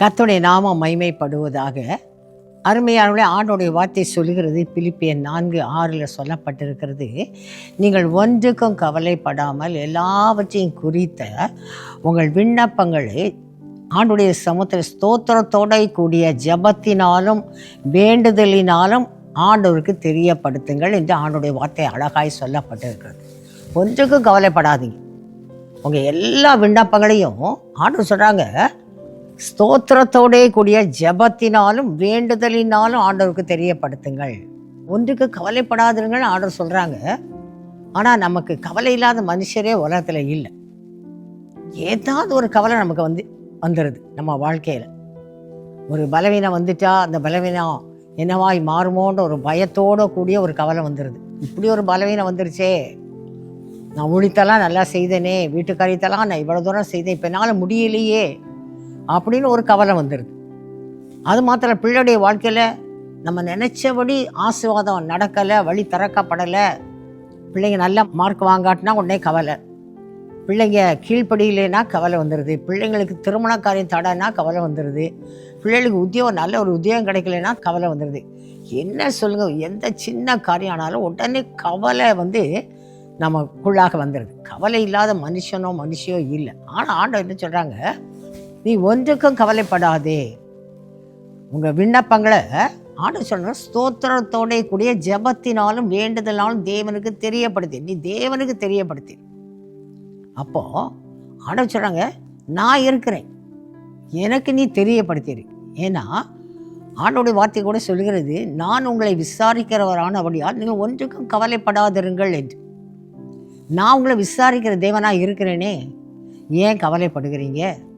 கத்துடைய நாமம் மைமைப்படுவதாக அருமையானவர்களே ஆண்டோடைய வார்த்தை சொல்லுகிறது. பிலிப்பியன் நான்கு ஆறில் சொல்லப்பட்டிருக்கிறது. நீங்கள் ஒன்றுக்கும் கவலைப்படாமல் எல்லாவற்றையும் குறித்த உங்கள் விண்ணப்பங்களை ஆண்டுடைய சமுத்திர ஸ்தோத்திரத்தோட கூடிய ஜபத்தினாலும் வேண்டுதலினாலும் ஆண்டவருக்கு தெரியப்படுத்துங்கள் என்று ஆண்டுடைய வார்த்தை அழகாய் சொல்லப்பட்டிருக்கிறது. ஒன்றுக்கும் கவலைப்படாதீங்க. உங்கள் எல்லா விண்ணப்பங்களையும் ஆண்டவர் சொல்கிறாங்க ஸ்தோத்திரத்தோடே கூடிய ஜெபத்தினாலும் வேண்டுதலினாலும் ஆண்டவருக்கு தெரியப்படுத்துங்கள். ஒன்றுக்கு கவலைப்படாதுங்கள் ஆண்டவர் சொல்கிறாங்க ஆனால் நமக்கு கவலை இல்லாத மனுஷரே உலகத்தில் இல்லை. ஏதாவது ஒரு கவலை நமக்கு வந்து வந்துடுது நம்ம வாழ்க்கையில். ஒரு பலவீனம் வந்துட்டா அந்த பலவீனம் என்னவாய் மாறுமோன்ற ஒரு பயத்தோட கூடிய ஒரு கவலை வந்துடுது இப்படி ஒரு பலவீனம் வந்துருச்சே. நான் உழித்தெல்லாம் நல்லா செய்தேனே வீட்டுக்காரியத்தெல்லாம் நான் இவ்வளோ தூரம் செய்தேன் இப்போ என்னால் முடியலையே. அப்படின்னு ஒரு கவலை வந்துடுது அது மாத்திரம் பிள்ளையுடைய வாழ்க்கையில் நம்ம நினச்சபடி ஆசீர்வாதம் நடக்கலை வழி திறக்கப்படலை. பிள்ளைங்க நல்ல மார்க் வாங்காட்டினா உடனே கவலை. பிள்ளைங்க கீழ்ப்படியிலேனா கவலை வந்துடுது பிள்ளைங்களுக்கு திருமண காரியம் தடைனா கவலை வந்துடுது பிள்ளைகளுக்கு உத்தியோகம் நல்ல ஒரு உத்தியோகம் கிடைக்கலனா கவலை வந்துடுது என்ன சொல்லுங்கள் எந்த சின்ன காரியம் ஆனாலும் உடனே கவலை வந்து நமக்குள்ளாக வந்துடுது கவலை இல்லாத மனுஷனோ மனுஷியோ இல்லை. ஆனால் ஆண்டவர் என்ன சொல்கிறாங்க நீ ஒன்றுக்கும் கவலைப்படாதே. உங்கள் விண்ணப்பங்களை ஆண்டு சொல்கிற ஸ்தோத்திரத்தோட கூடிய ஜெபத்தினாலும் வேண்டுதலாலும் தேவனுக்கு தெரியப்படுத்தி நீ தேவனுக்கு தெரியப்படுத்தி. அப்போது ஆண்டு சொல்கிறாங்க நான் இருக்கிறேன். எனக்கு நீ தெரியப்படுத்திடு ஏன்னா ஆண்டோடைய வார்த்தை கூட சொல்கிறது நான் உங்களை விசாரிக்கிறவரானபடியால் நீங்கள் ஒன்றுக்கும் கவலைப்படாதிருங்கள் என்று. நான் உங்களை விசாரிக்கிற தேவனாக இருக்கிறேனே. ஏன் கவலைப்படுகிறீங்க?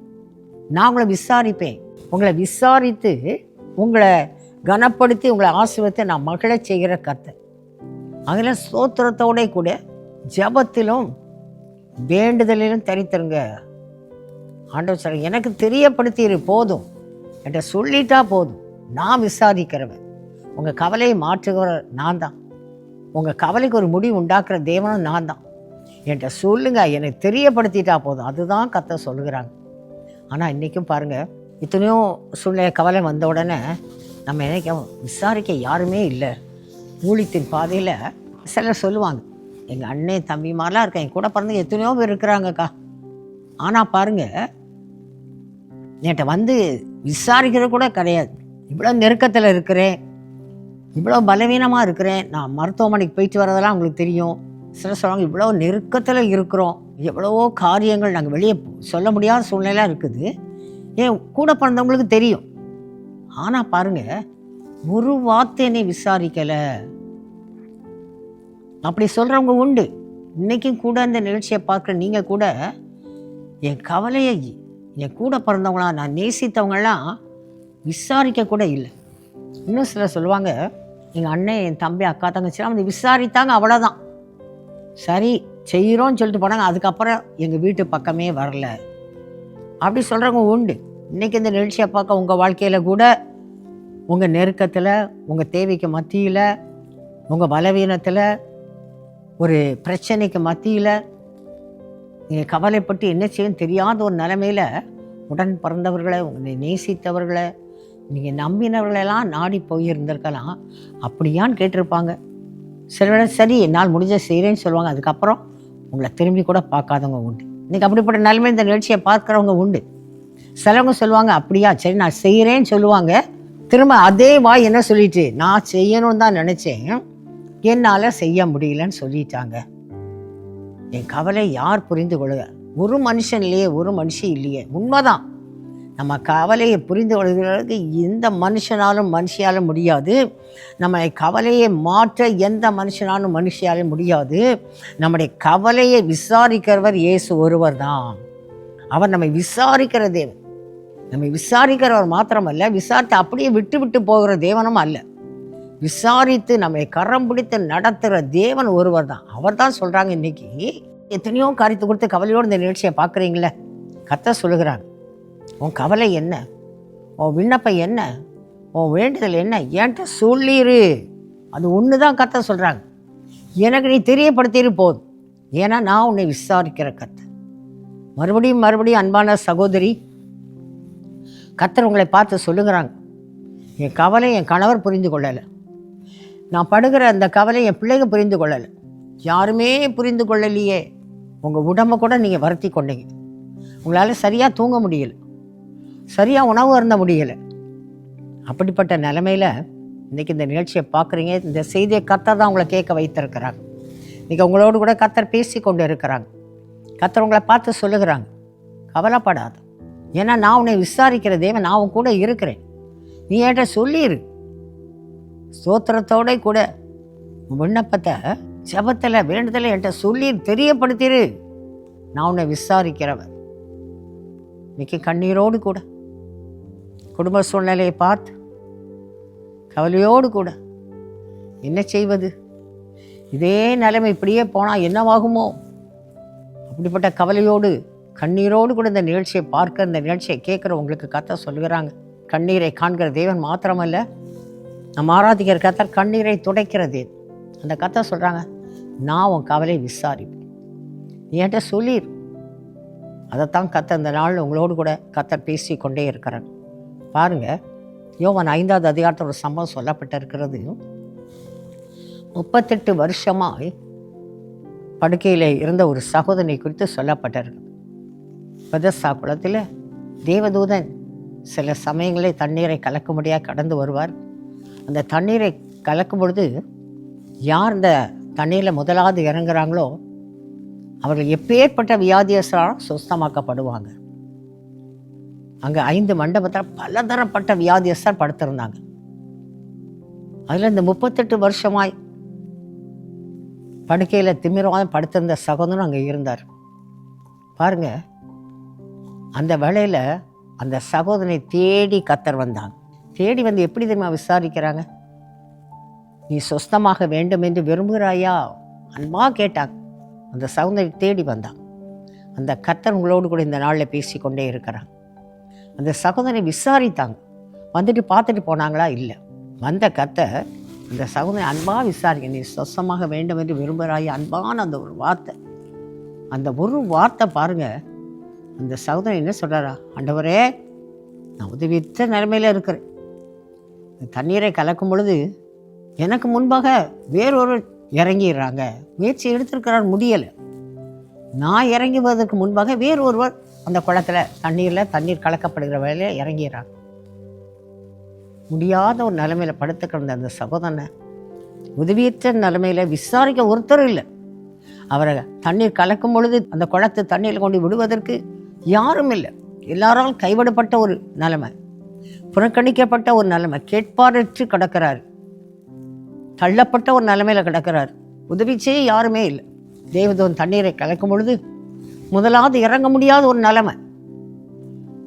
நான் உங்களை விசாரிப்பேன். உங்களை விசாரித்து உங்களை கனப்படுத்தி உங்களை ஆசிர்வத்தை நான் மகிழ செய்கிற கர்த்தர். அதில் ஸ்தோத்திரத்தோட கூட ஜபத்திலும் வேண்டுதலிலும் தரித்திருங்க. ஆண்டவர் சொல்ல எனக்கு தெரியப்படுத்திடு போதும். என்கிட்ட சொல்லிட்டா போதும். நான் விசாரிக்கிறவன். உங்கள் கவலையை மாற்றுகிறவர் நான் தான். உங்கள் கவலைக்கு ஒரு முடிவு உண்டாக்குற தேவனும் நான் தான். என்கிட்ட சொல்லுங்க எனக்கு தெரியப்படுத்திட்டா போதும். அதுதான் கத்த சொல்லுகிறாங்க ஆனால் இன்றைக்கும் பாருங்கள் இத்தனையோ சூழ்நிலை கவலை வந்த உடனே நம்ம நினைக்க விசாரிக்க யாருமே இல்லை. ஊழியத்தின் பாதையில் சிலர் சொல்லுவாங்க எங்கள் அண்ணன் தம்பி மாதிரிலாம் இருக்கேன். என் கூட பிறந்து எத்தனையோ பேர் இருக்கிறாங்கக்கா. ஆனால் பாருங்கள் என்கிட்ட வந்து விசாரிக்கிறது கூட கிடையாது. இவ்வளோ நெருக்கத்தில் இருக்கிறேன் இவ்வளோ பலவீனமாக இருக்கிறேன். நான் மருத்துவமனைக்கு போயிட்டு வரதெல்லாம் உங்களுக்கு தெரியும். சில சொல்லுவாங்க இவ்வளோ நெருக்கத்தில் இருக்கிறோம். எவ்வளவோ காரியங்கள் நாங்கள் வெளியே சொல்ல முடியாத சூழ்நிலையாக இருக்குது. ஏன் கூட பிறந்தவங்களுக்கு தெரியும். ஆனால் பாருங்கள் ஒரு வார்த்தை என்னை விசாரிக்கலை. அப்படி சொல்கிறவங்க உண்டு. இன்றைக்கும் கூட இந்த நிகழ்ச்சியை பார்க்குற நீங்கள் கூட என் கவலையை என் கூட பிறந்தவங்களாம் நான் நேசித்தவங்களாம் விசாரிக்க கூட இல்லை. இன்னும் சிலர் சொல்லுவாங்க எங்கள் அண்ணன் என் தம்பி அக்கா தங்கச்சிலாம் வந்து விசாரித்தாங்க அவ்வளோதான் சரி செய்கிறோன்னு சொல்லிட்டு போனாங்க. அதுக்கப்புறம் எங்கள் வீட்டு பக்கமே வரல. அப்படி சொல்கிறவங்க உண்டு. இன்றைக்கி இந்த நிகழ்ச்சியை பார்க்க உங்கள் வாழ்க்கையில் கூட உங்கள் நெருக்கத்தில் உங்கள் தேவைக்கு மத்தியில் உங்கள் பலவீனத்தில் ஒரு பிரச்சனைக்கு மத்தியில் நீங்கள் கவலைப்பட்டு என்ன செய்யும் தெரியாத ஒரு நிலைமையில் உடன் பிறந்தவர்களை உங்களை நேசித்தவர்களை நீங்கள் நம்பினவர்களெல்லாம் நாடி போயிருந்திருக்கலாம். அப்படியான்னு கேட்டிருப்பாங்க. சில சரி என்னால் முடிஞ்ச செய்கிறேன்னு சொல்லுவாங்க. அதுக்கப்புறம் உங்களை திரும்பி கூட பார்க்காதவங்க உண்டு. இன்றைக்கி அப்படிப்பட்ட நிலைமை இந்த நிகழ்ச்சியை பார்க்குறவங்க உண்டு. சிலவங்க சொல்லுவாங்க அப்படியா சரி நான் செய்கிறேன்னு சொல்லுவாங்க. திரும்ப அதே வாய் என்ன சொல்லிட்டு நான் செய்யணும்னு தான் நினச்சேன். என்னால் செய்ய முடியலன்னு சொல்லிட்டாங்க. என் கவலை யார் புரிந்து கொள்ளுங்க ஒரு மனுஷன் இல்லையே ஒரு மனுஷி இல்லையே. உண்மைதான். நம்ம கவலையை புரிந்து கொள்கிறதுக்கு எந்த மனுஷனாலும் மனுஷியாலும் முடியாது. நம்மளை கவலையை மாற்ற எந்த மனுஷனாலும் மனுஷியாலும் முடியாது. நம்முடைய கவலையை விசாரிக்கிறவர் இயேசு ஒருவர் தான். அவர் நம்மை விசாரிக்கிற தேவன். நம்மை விசாரிக்கிறவர் மாத்திரமல்ல விசாரித்து அப்படியே விட்டு விட்டு போகிற தேவனும் அல்ல. விசாரித்து நம்மை கரம் பிடித்து நடத்துகிற தேவன் ஒருவர் தான். அவர் தான் சொல்கிறாங்க இன்றைக்கி எத்தனையோ காரியத்தை கொடுத்து கவலையோடு இந்த நிகழ்ச்சியை பார்க்குறீங்களே? கத்த சொல்லுகிறாங்க உன் கவலை என்ன? உன் விண்ணப்பம் என்ன? உன் வேண்டுதல் என்ன? என்கிட்ட சொல்லிடு அது ஒன்று தான் கத்த சொல்கிறாங்க எனக்கு நீ தெரியப்படுத்திடு போதும். ஏன்னா நான் உன்னை விசாரிக்கிற கத்தை மறுபடியும் மறுபடியும் அன்பான சகோதரி கத்தர் உங்களை பார்த்து சொல்லுகிறாங்க. என் கவலை என் கணவர் புரிந்து கொள்ளலை. நான் படுகிற அந்த கவலை என் பிள்ளைங்க புரிந்து கொள்ளலை. யாருமே புரிந்து கொள்ளலையே. உங்கள் உடம்பை கூட நீங்கள் வருத்தி கொண்டீங்க. உங்களால் சரியாக தூங்க முடியலை. சரியாக உணவு அருந்த முடியலை. அப்படிப்பட்ட நிலமையில் இன்றைக்கி இந்த நிகழ்ச்சியை பார்க்குறீங்க. இந்த செய்தியை கத்தர் தான் உங்களை கேட்க வைத்திருக்கிறாங்க இன்றைக்கி உங்களோடு கூட கத்தர் பேசி கொண்டு இருக்கிறாங்க. கத்தர் உங்களை பார்த்து சொல்லுகிறாங்க. கவலைப்படாது. ஏன்னா நான் உன்னை விசாரிக்கிற தேவன் நான் உன் கூட இருக்கிறேன். நீ என்கிட்ட சொல்லிடு ஸ்தோத்திரத்தோட கூட விண்ணப்பத்தை ஜபத்தில் வேண்டுதலை என்கிட்ட சொல்லி தெரியப்படுத்திடு நான் உன்னை விசாரிக்கிறவன் இன்னைக்கு கண்ணீரோடு கூட. குடும்ப சூழ்நிலையை பார்த்து கவலையோடு கூட என்ன செய்வது? இதே நிலைமை இப்படியே போனால் என்னவாகுமோ? அப்படிப்பட்ட கவலையோடு கண்ணீரோடு கூட இந்த நிகழ்ச்சியை பார்க்க இந்த நிகழ்ச்சியை கேட்குற உங்களுக்கு கத்த சொல்கிறாங்க கண்ணீரை காண்கிற தேவன் மாத்திரமல்ல நம்ம ஆராதிக்கிற கத்தர் கண்ணீரை துடைக்கிற தேவன். அந்த கத்தை சொல்கிறாங்க நான் உன் கவலை விசாரிப்பேன். என்கிட்ட சொல்லிடு அதைத்தான் கத்த இந்த நாள் உங்களோடு கூட கத்தர் பேசி கொண்டே இருக்கிறேன் பாருங்கள் யோவன் ஐந்தாவது அதிகாரத்தில் ஒரு சம்பவம் சொல்லப்பட்டிருக்கிறது முப்பத்தெட்டு வருஷமாய் படுக்கையில் இருந்த ஒரு சகோதரனை குறித்து சொல்லப்பட்டிருக்கு. பெதஸ்தா குளத்தில் தேவதூதன் சில சமயங்களில் தண்ணீரை கலக்கும்படியாக கடந்து வருவார். அந்த தண்ணீரை கலக்கும் பொழுது யார் இந்த தண்ணீரில் முதலாவது இறங்குறாங்களோ அவர்கள் எப்பேற்பட்ட வியாதியஸ்தான் சுஸ்தமாக்கப்படுவாங்க. அங்கே ஐந்து மண்டபத்தில் பலதரப்பட்ட வியாதியஸ்தர் படுத்திருந்தாங்க. அதில் இந்த முப்பத்தெட்டு வருஷமாய் படுக்கையில் திமிரவாதம் படுத்திருந்த சகோதரன் அங்கே இருந்தார். பாருங்க அந்த வேளையில் அந்த சகோதரனை தேடி கத்தர் வந்தாங்க. தேடி வந்து எப்படி தெரியுமா விசாரிக்கிறாங்க? நீ சொஸ்தமாக வேண்டும் என்று விரும்புகிறாயா? அன்பா கேட்டாங்க. அந்த சகோதரி தேடி வந்தான். அந்த கத்தர் உங்களோடு கூட இந்த நாளில் பேசிக்கொண்டே இருக்கிறாங்க அந்த சகோதரி விசாரித்தாங்க. வந்துட்டு பார்த்துட்டு போனாங்களா? இல்லை. வந்த கத்தை அந்த சகோதரி அன்பாக விசாரிக்க நீ சொசமாக வேண்டும் என்று விரும்புகிறாய். அன்பான அந்த ஒரு வார்த்தை. அந்த ஒரு வார்த்தை பாருங்கள் அந்த சகோதரி என்ன சொல்கிறாரா ஆண்டவரே நான் உதவித்த நிலைமையில் இருக்கிறேன். தண்ணீரை கலக்கும் பொழுது எனக்கு முன்பாக வேறொரு இறங்கிடுறாங்க. முயற்சி எடுத்திருக்கிறார் முடியலை. நான் இறங்குவதற்கு முன்பாக வேறு ஒருவர் அந்த குளத்தில் தண்ணீரில் தண்ணீர் கலக்கப்படுகிற வேலையில் இறங்கிறாங்க முடியாத ஒரு நிலைமையில் படுத்து கிடந்த அந்த சகோதரனை உதவியற்ற நிலைமையில் விசாரிக்க ஒருத்தரும் இல்லை. அவரை தண்ணீர் கலக்கும் பொழுது அந்த குளத்து தண்ணீரில் கொண்டு விடுவதற்கு யாரும் இல்லை. எல்லாரால் கைவிடப்பட்ட ஒரு நிலைமை புறக்கணிக்கப்பட்ட ஒரு நிலைமை கேட்பாரற்று கிடக்கிறார். தள்ளப்பட்ட ஒரு நிலைமையில் கிடக்கிறார். உதவி செய்ய யாருமே இல்லை. தேவதோன் தண்ணீரை கலக்கும் பொழுது முதலாவது இறங்க முடியாத ஒரு நிலமை.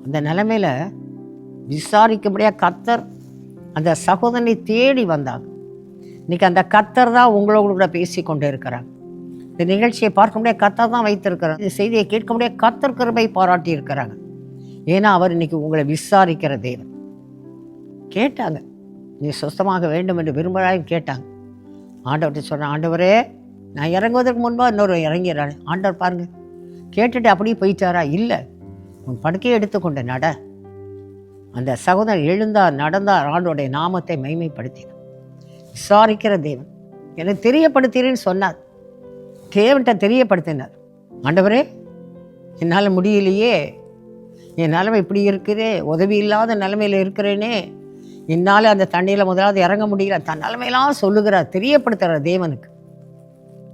அந்த நிலமையில் விசாரிக்கும்படியாக கத்தர் அந்த சகோதரனை தேடி வந்தாங்க இன்றைக்கி அந்த கத்தர் தான் உங்களோட கூட பேசி கொண்டு இருக்கிறாங்க இந்த நிகழ்ச்சியை பார்க்க முடியாது கத்தர் தான் வைத்திருக்கிறார். இந்த செய்தியை கேட்க முடியாது கத்தர் கருமை பாராட்டி இருக்கிறாங்க ஏன்னா அவர் இன்னைக்கு உங்களை விசாரிக்கிற தேவன். கேட்டாங்க. நீ சுத்தமாக வேண்டும் என்று விரும்புகிறாயும் கேட்டாங்க. ஆண்டவர்கிட்ட சொன்ன ஆண்டவரே நான் இறங்குவதற்கு முன்பாக இன்னொரு இறங்கிறாரு ஆண்டவர் பாருங்கள் கேட்டுட்டு அப்படியே போயிட்டாரா? இல்லை. உன் படுக்கையை எடுத்துக்கொண்டு நட. அந்த சகோதரன் எழுந்தார் நடந்தார் ஆண்டோடைய நாமத்தை மைமைப்படுத்தினார் விசாரிக்கிற தேவன் எனக்கு தெரியப்படுத்தினேன்னு சொன்னார். தேவன்கிட்ட தெரியப்படுத்தினார். ஆண்டவரே என்னால் முடியலையே. என் நிலைமை இப்படி இருக்குதே. உதவி இல்லாத நிலைமையில் இருக்கிறேனே. என்னால் அந்த தண்ணியில் முதலாவது இறங்க முடியல. தன் நிலைமையெல்லாம் சொல்லுகிறார் தெரியப்படுத்துகிறார் தேவனுக்கு.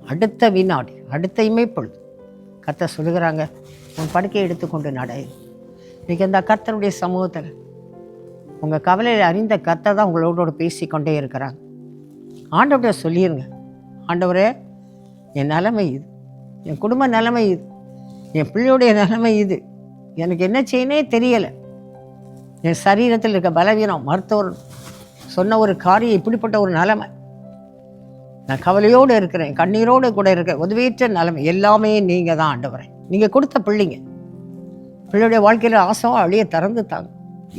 அடுத்த வினாடி அடுத்த இமைப்பொழுது கத்த சொல்லுகிறாங்க உன் படுக்கையை எடுத்துக்கொண்டு நட. இன்றைக்கி அந்த கர்த்தருடைய சமூகத்தில் உங்கள் கவலையில் அறிந்த கர்த்தர் தான் உங்களோட பேசிக்கொண்டே இருக்கிறாங்க ஆண்டவர்கிட்ட சொல்லிடுங்க ஆண்டவரே என் நிலைமை இது என் குடும்ப நிலைமை இது என் பிள்ளையுடைய நிலைமை இது எனக்கு என்ன செய்யனே தெரியலை. என் சரீரத்தில் இருக்க பலவீனம் மருத்துவர் சொன்ன ஒரு காரியம் இப்படிப்பட்ட ஒரு நிலைமை நான் கவலையோடு இருக்கிறேன் கண்ணீரோடு கூட இருக்கிறேன். உதவியற்ற நிலைமை எல்லாமே நீங்கள் தான் ஆண்டவரே. நீங்கள் கொடுத்த பிள்ளைங்க. பிள்ளையுடைய வாழ்க்கையில் ஆசை அழிய திறந்து தாங்க.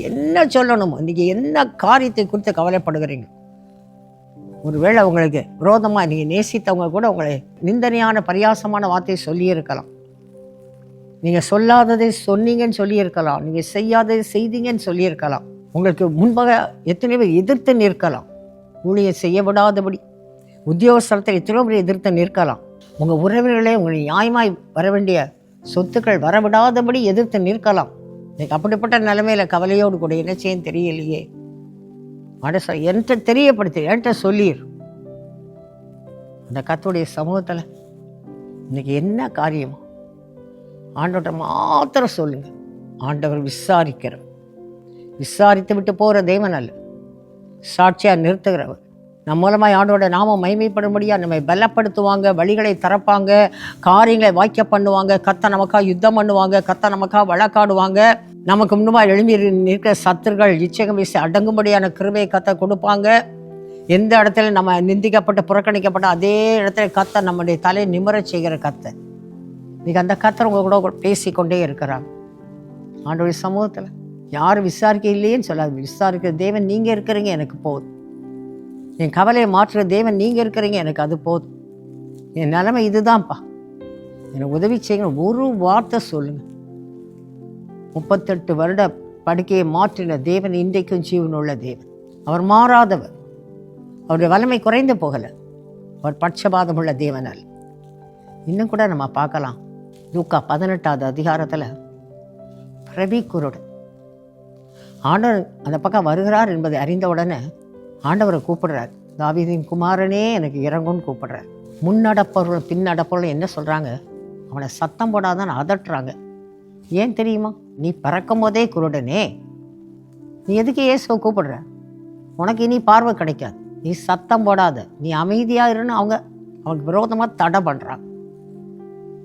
என்ன சொல்லணுமோ நீங்கள் என்ன காரியத்தை குறித்து கவலைப்படுகிறீங்க? ஒருவேளை உங்களுக்கு விரோதமாக நீங்கள் நேசித்தவங்க கூட உங்களை நிந்தனையான பரியாசமான வார்த்தையை சொல்லியிருக்கலாம். நீங்கள் சொல்லாததை சொன்னீங்கன்னு சொல்லியிருக்கலாம். நீங்கள் செய்யாததை செய்தீங்கன்னு சொல்லியிருக்கலாம். உங்களுக்கு முன்பாக எத்தனை பேர் எதிர்த்து நிற்கலாம். ஊழியை செய்ய விடாதபடி. உத்தியோகஸ்தலத்தை எத்தனையோ பேர் எதிர்த்து நிற்கலாம். உங்கள் உறவினர்களே உங்கள் நியாயமாய் வர வேண்டிய சொத்துக்கள் வரவிடாதபடி எதிர்த்து நிற்கலாம். இன்னைக்கு அப்படிப்பட்ட நிலைமையில் கவலையோடு கூட என்ன செய்ய தெரியலையே. மனசை என்கிட்ட தெரியப்படுத்து என்கிட்ட சொல்லிடு அந்த கத்துடைய சமூகத்தில் இன்னைக்கு என்ன காரியமோ ஆண்டவர்கிட்ட மாத்திரம் சொல்லுங்க. ஆண்டவர் விசாரிக்கிறவர். விசாரித்து விட்டு போகிற தெய்வன் அல்ல. சாட்சியாக நிறுத்துகிறவர். நம் மூலமாக ஆண்டோட நாம மைமைப்படும்படியாக நம்மை பலப்படுத்துவாங்க வழிகளை திறப்பாங்க காரியங்களை வாய்க்க பண்ணுவாங்க கத்த நமக்காக யுத்தம் பண்ணுவாங்க கத்த நமக்காக வழக்காடுவாங்க. நமக்கு முன்பாக எழும்பி நிற்கிற சத்துருகள் இச்சகம் வீசி அடங்கும்படியான கிருபையை கத்த கொடுப்பாங்க. எந்த இடத்துல நம்ம நிந்திக்கப்பட்டு புறக்கணிக்கப்பட்ட அதே இடத்துல கத்த நம்முடைய தலை நிமிர செய்கிற கத்தை இன்றைக்கி அந்த கத்தர் உங்கள் கூட பேசிக்கொண்டே இருக்கிறாங்க ஆண்டோடைய சமூகத்தில் யாரும் விசாரிக்க இல்லையேன்னு சொல்லாது விசாரிக்கிற தேவன் நீங்கள் இருக்கிறீங்க எனக்கு போதும். என் கவலையை மாற்றுற தேவன் நீங்கள் இருக்கிறீங்க. எனக்கு அது போதும். என் நிலைமை இதுதான்ப்பா. எனக்கு உதவி செய்யணும் ஒரு வார்த்தை சொல்லுங்கள் முப்பத்தெட்டு வருட படுக்கையை மாற்றின தேவன் இன்றைக்கும் ஜீவனுள்ள தேவன். அவர் மாறாதவர். அவருடைய வலிமை குறைந்து போகலை. அவர் பட்சபாதம் உள்ள தேவனால் இன்னும் கூட நம்ம பார்க்கலாம். லூக்கா பதினெட்டாவது அதிகாரத்தில் பிரவி குருடன் ஆண்டவர் அந்த பக்கம் வருகிறார் என்பதை அறிந்த உடனே ஆண்டவரை கூப்பிடுறார். தாவீதின் குமாரனே எனக்கு இறங்கும்னு கூப்பிடுறார். முன்னடப்பவர்கள் பின்னடப்பவர்கள் என்ன சொல்கிறாங்க அவனை சத்தம் போடாதான் அதட்டுறாங்க. ஏன் தெரியுமா? நீ பறக்கும் போதே குருடனே. நீ எதுக்கு இயேசுவை கூப்பிடுற? உனக்கு இனி பார்வை கிடைக்காது. நீ சத்தம் போடாத. நீ அமைதியாக இருன்னு அவங்க அவனுக்கு விரோதமாக தடை பண்ணுறாங்க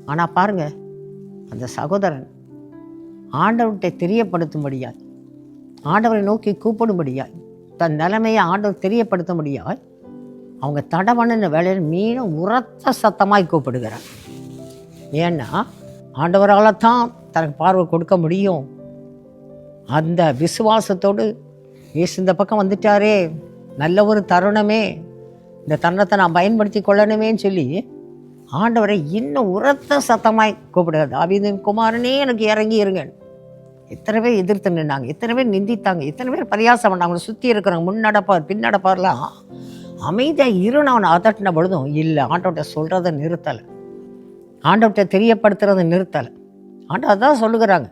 ஆனால் பாருங்க அந்த சகோதரன் ஆண்டவர்கிட்ட தெரியப்படுத்தும்படியாய் ஆண்டவரை நோக்கி கூப்பிடும்படியாய் தன் நிலைமையை ஆண்டவர் தெரியப்படுத்த முடியாது அவங்க தடவணுன்னு வேலையில் மீண்டும் உரத்த சத்தமாய் கூப்பிடுகிறார். ஏன்னா ஆண்டவரால் தான் தனக்கு பார்வை கொடுக்க முடியும். அந்த விசுவாசத்தோடு ஏசு இந்த பக்கம் வந்துட்டாரே நல்ல ஒரு தருணமே இந்த தருணத்தை நான் பயன்படுத்தி கொள்ளணுமேன்னு சொல்லி ஆண்டவரை இன்னும் உரத்த சத்தமாய் கூப்பிடுகிறது தாவீதின் குமாரனே எனக்கு இறங்கி இருங்கன்னு எத்தனை பேர் எதிர்த்து நின்னாங்க? எத்தனை பேர் நிந்தித்தாங்க? எத்தனை பேர் பரியாசம் பண்ணாங்க? சுற்றி இருக்கிறவங்க முன்னடப்பார் பின்னடப்பார்லாம் அமைதியாக இருன்னு அவனை அதட்டின பொழுதும் இல்லை ஆண்டவட்ட சொல்கிறத நிறுத்தலை. ஆண்டவட்ட தெரியப்படுத்துகிறத நிறுத்தலை. ஆண்டவர் அதான் சொல்லுகிறாங்க.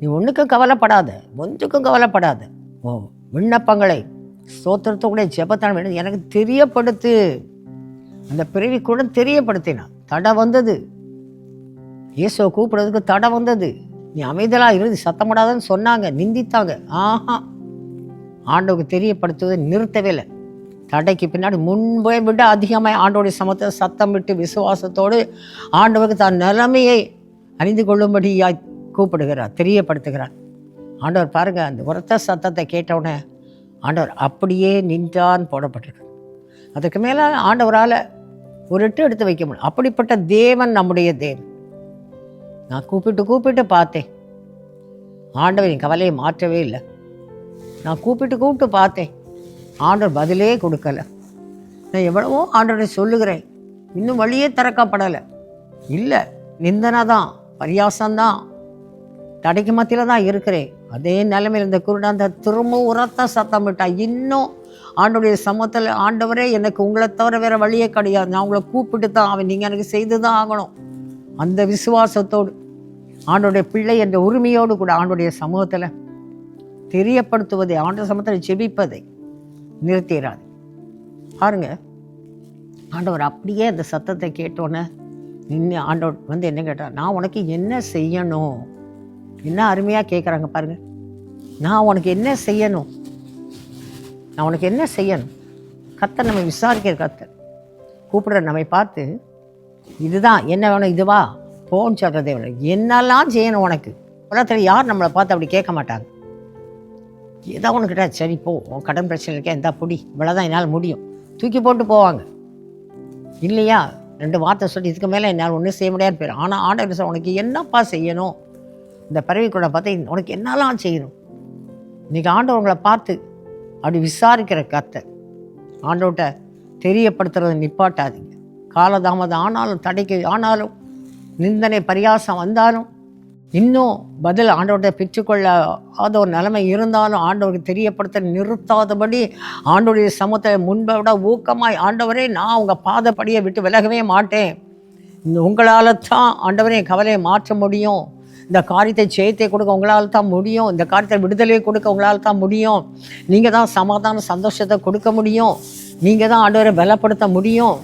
நீ ஒன்றுக்கும் கவலைப்படாத. ஒன்றுக்கும் கவலைப்படாத. ஓ விண்ணப்பங்களை ஸ்தோத்திரத்தோடைய ஜெபத்தான் வேணும். எனக்கு தெரியப்படுத்து. அந்த பிறவி கூட தெரியப்படுத்தினான். தடை வந்தது. இயேசுவை கூப்பிடுறதுக்கு தடை வந்தது. நீ அமைதலாக இருந்து சத்தமிடாதன்னு சொன்னாங்க நிந்தித்தாங்க. ஆஹா. ஆண்டவுக்கு தெரியப்படுத்துவதை நிறுத்தவே இல்லை. தடைக்கு பின்னாடி முன்பை விட அதிகமாக ஆண்டோடைய சமத்தை சத்தம் விட்டு விசுவாசத்தோடு ஆண்டவருக்கு தன் நிலைமையை அறிந்து கொள்ளும்படியாய் கூப்பிடுகிறார் தெரியப்படுத்துகிறார். ஆண்டவர் பாருங்க அந்த உரத்த சத்தத்தை கேட்டவுடனே ஆண்டவர் அப்படியே நின்றான் போடப்பட்டிருக்கு அதுக்கு மேலே ஆண்டவரால் ஒரு எட்டு எடுத்து வைக்க முடியும் அப்படிப்பட்ட தேவன் நம்முடைய தேவன். நான் கூப்பிட்டு கூப்பிட்டு பார்த்தேன். ஆண்டவர் என் கவலையை மாற்றவே இல்லை. நான் கூப்பிட்டு கூப்பிட்டு பார்த்தேன். ஆண்டவர் பதிலே கொடுக்கல. நான் எவ்வளவோ ஆண்டவரை சொல்லுகிறேன். இன்னும் வழியே திறக்கப்படலை. இல்லை நிந்தனை தான் பரியாசம்தான். தடைக்கு மத்தியில் தான் இருக்கிறேன். அதே நிலைமையில் இந்த குருடாந்த திரும்ப உரத்த சத்தம் விட்டா இன்னும் ஆண்டோடைய சமத்தில் ஆண்டவரே எனக்கு உங்களை தவிர வேற வழியே கிடையாது. நான் உங்களை கூப்பிட்டு தான் அவன் நீங்கள் எனக்கு செய்து தான் ஆகணும். அந்த விசுவாசத்தோடு ஆண்டோடைய பிள்ளை என்ற உரிமையோடு கூட ஆண்டுடைய சமூகத்தில் தெரியப்படுத்துவதை ஆண்டு சமூகத்தில் ஜெபிப்பதை நிறுத்திடாது பாருங்க ஆண்டவர் அப்படியே அந்த சத்தத்தை கேட்டோன்னே நின்று ஆண்டவர் வந்து என்ன கேட்டார்? நான் உனக்கு என்ன செய்யணும்? என்ன அருமையாக கேட்குறாங்க பாருங்க. நான் உனக்கு என்ன செய்யணும்? நான் உனக்கு என்ன செய்யணும்? கத்தர் நம்ம விசாரிக்கிற கத்தர். கூப்பிடுற நம்மை பார்த்து இதுதான். என்ன வேணும்? இதுவா போன்னு சொல்கிறதே இல்லை. என்னெல்லாம் செய்யணும் உனக்கு? உலகத்தில் யார் நம்மளை பார்த்து அப்படி கேட்க மாட்டாங்க? ஏதோ உனக்கிட்ட சரி போ. உன் கடன் பிரச்சனை இருக்கே இந்த புடி. இவ்வளோதான் என்னால் முடியும். தூக்கி போட்டு போவாங்க. இல்லையா? ரெண்டு வார்த்தை சொல்லி இதுக்கு மேலே என்னால் ஒன்றும் செய்ய முடியாது போயிடும். ஆனால் ஆண்டவர் சார் உனக்கு என்னப்பா செய்யணும்? இந்த பறவை கூட பார்த்து உனக்கு என்னெல்லாம் செய்யணும்? இன்றைக்கி ஆண்டவங்களை பார்த்து அப்படி விசாரிக்கிற கத்தை ஆண்டவர்கிட்ட தெரியப்படுத்துறதை நிப்பாட்டாதீங்க. காலதாமதம். ஆனாலும் தடைக்கு ஆனாலும் நிந்தனை பரியாசம் வந்தாலும் இன்னும் பதில் ஆண்டவர்கிட்ட பெற்றுக்கொள்ளாத ஒரு நிலைமை இருந்தாலும் ஆண்டவருக்கு தெரியப்படுத்த நிறுத்தாதபடி ஆண்டோடைய சமூகத்தை முன்பை விட ஊக்கமாய் ஆண்டவரே நான் உங்கள் பாதப்படியை விட்டு விலகவே மாட்டேன். உங்களால் தான் ஆண்டவரே கவலையை மாற்ற முடியும். இந்த காரியத்தை ஜெயத்தை கொடுக்க உங்களால் தான் முடியும். இந்த காரியத்தை விடுதலையை கொடுக்க உங்களால் தான் முடியும். நீங்கள் தான் சமாதான சந்தோஷத்தை கொடுக்க முடியும். நீங்கள் தான் ஆண்டவரை பலப்படுத்த முடியும்.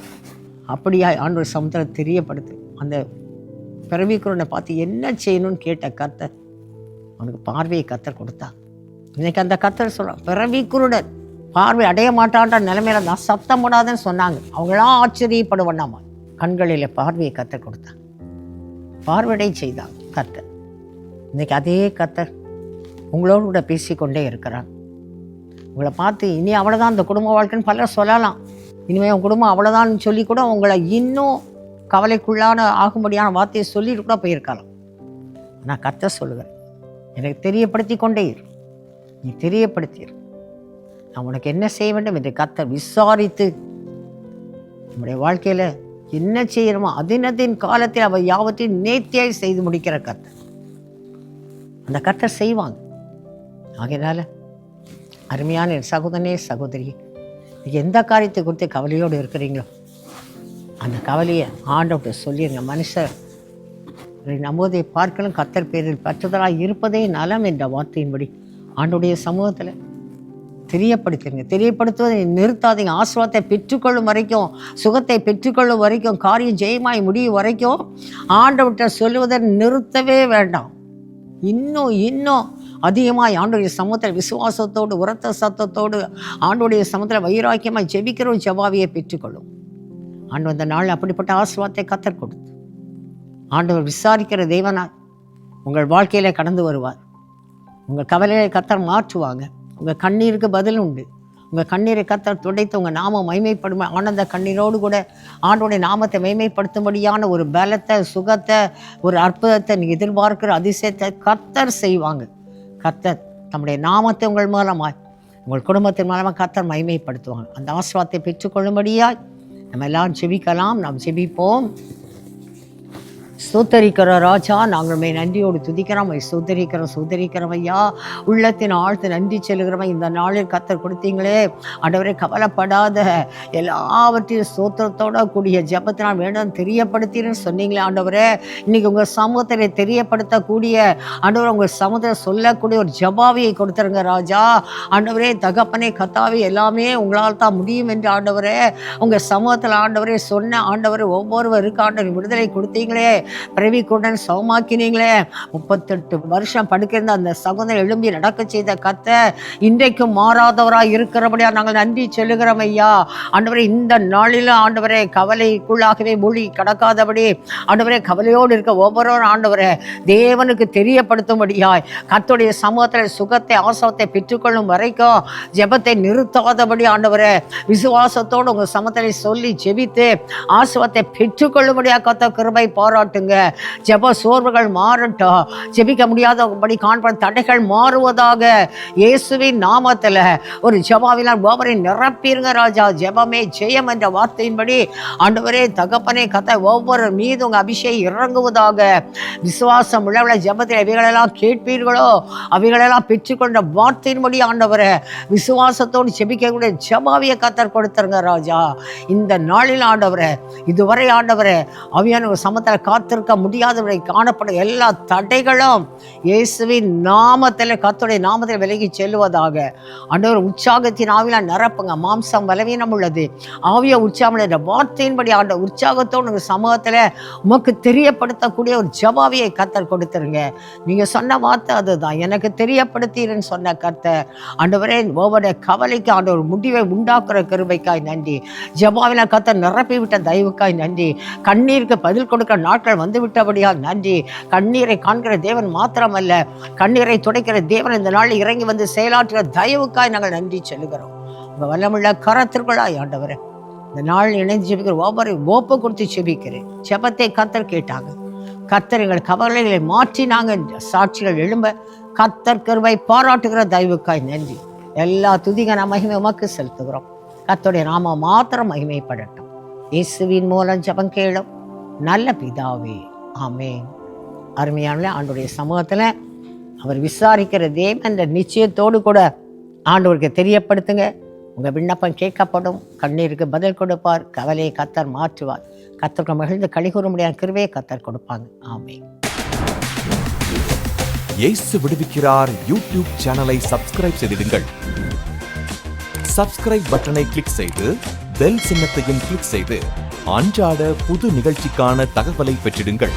அப்படியா ஆண்டவர் சமுத்திரம் தெரியப்படுது அந்த பிறவிக்குறனை பார்த்து என்ன செய்யணும்னு கேட்ட கர்த்தர் அவனுக்கு பார்வையை கத்தர் கொடுத்தா இன்னைக்கு அந்த கத்தர் சொல்கிறான் பிறவிக்குருடன் பார்வை அடைய மாட்டான்ற நிலைமையில நான் சத்தம் போடாதுன்னு சொன்னாங்க. அவங்களாம் ஆச்சரியப்படுவண்ணாமா கண்களில் பார்வையை கத்தர் கொடுத்தான் பார்வையை செய்தாங்க கத்தர் இன்னைக்கு அதே கத்தர் உங்களோடு கூட பேசிக்கொண்டே இருக்கிறான் உங்களை பார்த்து இனி அவ்வளோதான் அந்த குடும்ப வாழ்க்கைன்னு பலர் சொல்லலாம். இனிமேல் உன் குடும்பம் அவ்வளோதான் சொல்லி கூட உங்களை இன்னும் கவலைக்குள்ளான ஆகும்படியான வார்த்தையை சொல்லிட்டு கூட போயிருக்கலாம் நான் கத்த சொல்லுவேன் எனக்கு தெரியப்படுத்தி கொண்டே இரு. நீ தெரியப்படுத்திடு நான் உனக்கு என்ன செய்ய வேண்டும்? என்று கத்த விசாரித்து நம்முடைய வாழ்க்கையில் என்ன செய்யணுமோ அதினத்தின் காலத்தில் அவள் யாவற்றையும் நேர்த்தியாய் செய்து முடிக்கிற கர்த்தர். அந்த கத்தை செய்வாங்க. ஆகையினால அருமையான என் சகோதரனே சகோதரி எந்த காரியத்தை குறித்து கவலையோடு இருக்கிறீங்களோ அந்த கவலையை ஆண்டவர்கிட்ட சொல்லிடுங்க மனுஷர் நம்மோதை பார்க்கலாம் கத்தர் பேரில் பற்றுதலாக இருப்பதே நலம் என்ற வார்த்தையின்படி ஆண்டுடைய சமூகத்தில் தெரியப்படுத்துங்க. தெரியப்படுத்துவதை நிறுத்தாதீங்க. ஆசிர்வாதத்தை பெற்றுக்கொள்ளும் வரைக்கும் சுகத்தை பெற்றுக்கொள்ளும் வரைக்கும் காரியம் ஜெயமாய் முடியும் வரைக்கும் ஆண்டவர்கிட்ட சொல்லுவதை நிறுத்தவே வேண்டாம். இன்னும் இன்னும் அதிகமாக ஆண்டுடைய சமூகத்தில் விசுவாசத்தோடு உரத்த சத்தத்தோடு ஆண்டுடைய சமூகத்தில் வைராக்கியமாக ஜெபிக்கிற ஒரு ஜவாவியை பெற்றுக்கொள்ளும். ஆண்டு அந்த நாள் அப்படிப்பட்ட ஆசீர்வாதத்தை கத்தர் கொடுத்து ஆண்டவர் விசாரிக்கிற தேவனாய் உங்கள் வாழ்க்கையில் கடந்து வருவார். உங்கள் கவலையை கத்தர் மாற்றுவாங்க. உங்கள் கண்ணீருக்கு பதில் உண்டு. உங்கள் கண்ணீரை கத்தர் துடைத்து உங்கள் நாமம் மைமைப்படும் ஆனந்த கண்ணீரோடு கூட ஆண்டோடைய நாமத்தை மைமைப்படுத்தும்படியான ஒரு பலத்தை சுகத்தை ஒரு அற்புதத்தை நீ எதிர்பார்க்கிற அதிசயத்தை கத்தர் செய்வாங்க. கத்தர் தம்முடைய நாமத்தை உங்கள் மூலமாய் உங்கள் குடும்பத்தின் மூலமாக கத்தர் மைமைப்படுத்துவாங்க அந்த ஆசீர்வாதத்தை பெற்றுக்கொள்ளும்படியாய் நம்ம எல்லாம் செபிக்கலாம் நாம் செபிப்போம் ஸ்தோத்தரிக்கிற ராஜா நாங்கள் உண்மை நன்றியோடு துதிக்கிறோம். உம்மை ஸ்தோத்தரிக்கிறோம் ஸ்தோத்தரிக்கிறோம் ஐயா. உள்ளத்தின் ஆழ்த்து நன்றி செல்கிறவன் இந்த நாளில் கத்தர் கொடுத்தீங்களே. ஆண்டவரே கவலைப்படாத. எல்லாவற்றையும் ஸ்தோத்திரத்தோட கூடிய ஜபத்தினால் வேணும் தெரியப்படுத்தின்னு சொன்னீங்களே ஆண்டவரே. இன்னைக்கு உங்கள் சமூகத்தை தெரியப்படுத்தக்கூடிய ஆண்டவர் உங்கள் சமூகத்தில் சொல்லக்கூடிய ஒரு ஜபாவியை கொடுத்துருங்க ராஜா. ஆண்டவரே தகப்பனே கத்தாவே எல்லாமே உங்களால் தான் முடியும் என்று ஆண்டவரே. உங்கள் சமூகத்தில் ஆண்டவரே சொன்ன ஆண்டவர் ஒவ்வொருவருக்கு ஆண்டவர் விடுதலை கொடுத்தீங்களே. பிறவிக்குடன் சௌமாக்கினீங்களே. முப்பத்தெட்டு வருஷம் படுக்கிருந்த அந்த சகோதரர் எழும்பி நடக்க செய்த கத்த இன்றைக்கும் மாறாதவராக இருக்கிறபடியா நாங்கள் நன்றி சொல்லுகிறோம் ஐயா. ஆண்டவரே இந்த நாளிலும் ஆண்டவரே கவலைக்குள்ளாகவே மொழி கடக்காதபடி ஆண்டவரே கவலையோடு இருக்க ஒவ்வொரு ஆண்டவரே தேவனுக்கு தெரியப்படுத்தும்படியாய் கத்துடைய சமூகத்தில் சுகத்தை ஆசவத்தை பெற்றுக்கொள்ளும் வரைக்கும் ஜெபத்தை நிறுத்தாதபடி ஆண்டவரே விசுவாசத்தோடு உங்கள் சமத்தலை சொல்லி ஜெபித்து ஆசவத்தை பெற்றுக்கொள்ளும்படியாக கத்த கிருபை பாராட்டு பாராட்டுங்க ஜெப சோர்வுகள் மாறட்டும். ஜெபிக்க முடியாதபடி காண்பட தடைகள் மாறுவதாக இயேசுவின் நாமத்தில் ஒரு ஜெபாவினால் கோபரை நிரப்பிருங்க ராஜா. ஜெபமே ஜெயம் என்ற வார்த்தையின்படி ஆண்டவரே தகப்பனே கத்த ஒவ்வொரு மீது உங்கள் அபிஷேகம் இறங்குவதாக விசுவாசம் உள்ளவள ஜெபத்தில் அவைகளெல்லாம் கேட்பீர்களோ? அவைகளெல்லாம் பெற்றுக்கொண்ட வார்த்தையின்படி ஆண்டவரே விசுவாசத்தோடு ஜெபிக்கக்கூடிய ஜெபாவிய கத்தர் கொடுத்துருங்க ராஜா. இந்த நாளில் ஆண்டவரே இதுவரை ஆண்டவரே அவியான ஒரு காத்து பார்த்திருக்க முடியாதவரை காணப்படும் எல்லா தடைகளும் இயேசுவின் நாமத்தில் கத்துடைய நாமத்தில் விலகி செல்வதாக அன்றவர் உற்சாகத்தின் ஆவிலாம் நிரப்புங்க. மாம்சம் பலவீனம் உள்ளது. ஆவிய உற்சாகம் என்ற வார்த்தையின்படி ஆண்ட உற்சாகத்தோடு உங்கள் சமூகத்தில் உமக்கு தெரியப்படுத்தக்கூடிய ஒரு ஜபாவியை கத்தர் கொடுத்துருங்க. நீங்கள் சொன்ன வார்த்தை அதுதான். எனக்கு தெரியப்படுத்தீருன்னு சொன்ன கர்த்தர். ஆண்டவரே ஒவ்வொரு கவலைக்கு ஒரு முடிவை உண்டாக்குற கிருபைக்காய் நன்றி. ஜபாவில கத்தர் நிரப்பி விட்ட தயவுக்காய் நன்றி. கண்ணீருக்கு பதில் கொடுக்க நாட்கள் வந்து விட்டபடியால் நன்றி. கண்ணீரை காண்கிற தேவன் மாத்திரமல்ல. கண்ணீரை துடைக்கிற தேவன் இந்த நாளில் இறங்கி வந்து செயலாற்றுகிற தயவுக்காய் நாங்கள் நன்றி சொல்லுகிறோம். உங்கள் வல்லமுள்ள கரத்திற்குள்ளாய் ஆண்டவரே இந்த நாள் இணைந்து ஜெபிக்கிற ஒவ்வொரு ஓப்பு கொடுத்து ஜெபிக்கிறேன். ஜெபத்தை கத்தர் கேட்டாங்க. கத்தர் எங்கள் கவலைகளை மாற்றி என்ற சாட்சிகள் எழும்ப கத்தர் கருவை பாராட்டுகிற தயவுக்காய் நன்றி. எல்லா துதிகன மகிமை உமக்கு செலுத்துகிறோம். கத்தோடைய நாம மாத்திரம் மகிமைப்படட்டும். இயேசுவின் மூலம் ஜெபம் கேளும். நல்ல பிதாவே. ஆமேன். அருமையான ஆண்டுடைய சமூகத்தில் அவர் விசாரிக்கிற தேவன் அந்த நிச்சயத்தோடு கூட ஆண்டவருக்கு தெரியப்படுத்துங்க. உங்கள் விண்ணப்பம் கேட்கப்படும். கண்ணீருக்கு பதில் கொடுப்பார். கவலையை கத்தர் மாற்றுவார். கத்தருக்கு மகிழ்ந்து கழிகூற முடியாத கிருவையை கத்தர் கொடுப்பாங்க. ஆமே இயேசு விடுவிக்கிறார். யூடியூப் சேனலை சப்ஸ்கிரைப் செய்திடுங்கள். சப்ஸ்கிரைப் பட்டனை கிளிக் செய்து பெல் சின்னத்தையும் கிளிக் செய்து அன்றாட புது நிகழ்ச்சிக்கான தகவலை பெற்றிடுங்கள்.